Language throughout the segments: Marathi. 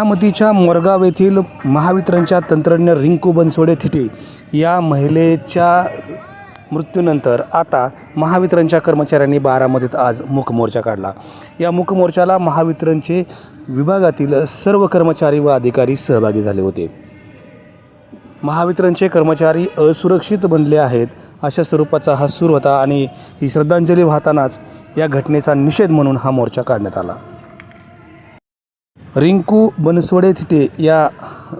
बारामतीच्या मोरगाव येथील महावितरणच्या तंत्रज्ञ रिंकू बनसोडे थिटे या महिलेच्या मृत्यूनंतर आता महावितरणच्या कर्मचाऱ्यांनी बारामतीत आज मुखमोर्चा काढला. या मुखमोर्चाला महावितरणचे विभागातील सर्व कर्मचारी व अधिकारी सहभागी झाले होते. महावितरणचे कर्मचारी असुरक्षित बनले आहेत अशा स्वरूपाचा हा सूर होता आणि ही श्रद्धांजली वाहतानाच या घटनेचा निषेध म्हणून हा मोर्चा काढण्यात आला. रिंकू बनसोडे थिटे या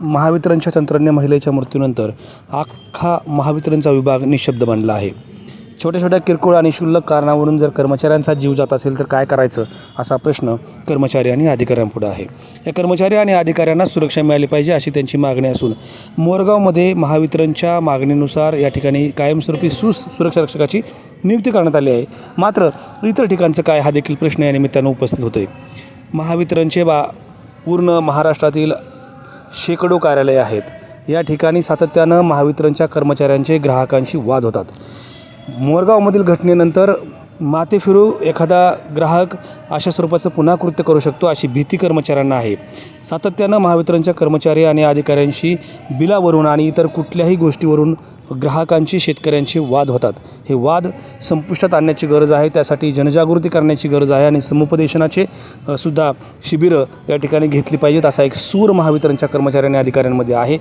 महावितरणच्या तंत्रज्ञ महिलेच्या मृत्यूनंतर अख्खा महावितरणचा विभाग निशब्द बनला आहे. छोट्या छोट्या किरकोळ आणि क्षुल्लक कारणावरून जर कर्मचाऱ्यांचा जीव जात असेल तर काय करायचं असा प्रश्न कर्मचारी आणि अधिकाऱ्यांपुढे आहे. या कर्मचारी आणि अधिकाऱ्यांना सुरक्षा मिळाली पाहिजे अशी त्यांची मागणी असून मोरगावमध्ये महावितरणच्या मागणीनुसार या ठिकाणी कायमस्वरूपी सुस सुरक्षा रक्षकाची नियुक्ती करण्यात आली आहे. मात्र इतर ठिकाणचं काय हा देखील प्रश्न या निमित्तानं उपस्थित होतोय. महावितरणचे बा पूर्ण महाराष्ट्रातील शेकडो कार्यालये आहेत. या ठिकाणी सातत्यानं महावितरणच्या कर्मचाऱ्यांचे ग्राहकांशी वाद होतात. मोरगावमधील घटनेनंतर माते फिरू एखादा ग्राहक अशा स्वरूपाचं पुन्हा कृत्य करू शकतो अशी भीती कर्मचाऱ्यांना आहे. सातत्यानं महावितरणच्या कर्मचारी आणि अधिकाऱ्यांशी बिलावरून आणि इतर कुठल्याही गोष्टीवरून ग्राहकांची शेतकऱ्यांशी वाद होतात. हे वाद संपुष्टात आणण्याची गरज आहे त्यासाठी जनजागृती करण्याची गरज आहे आणि समुपदेशनाचे सुद्धा शिबिरं या ठिकाणी घेतली पाहिजेत असा एक सूर महावितरणच्या कर्मचाऱ्यांनी अधिकाऱ्यांमध्ये आहे.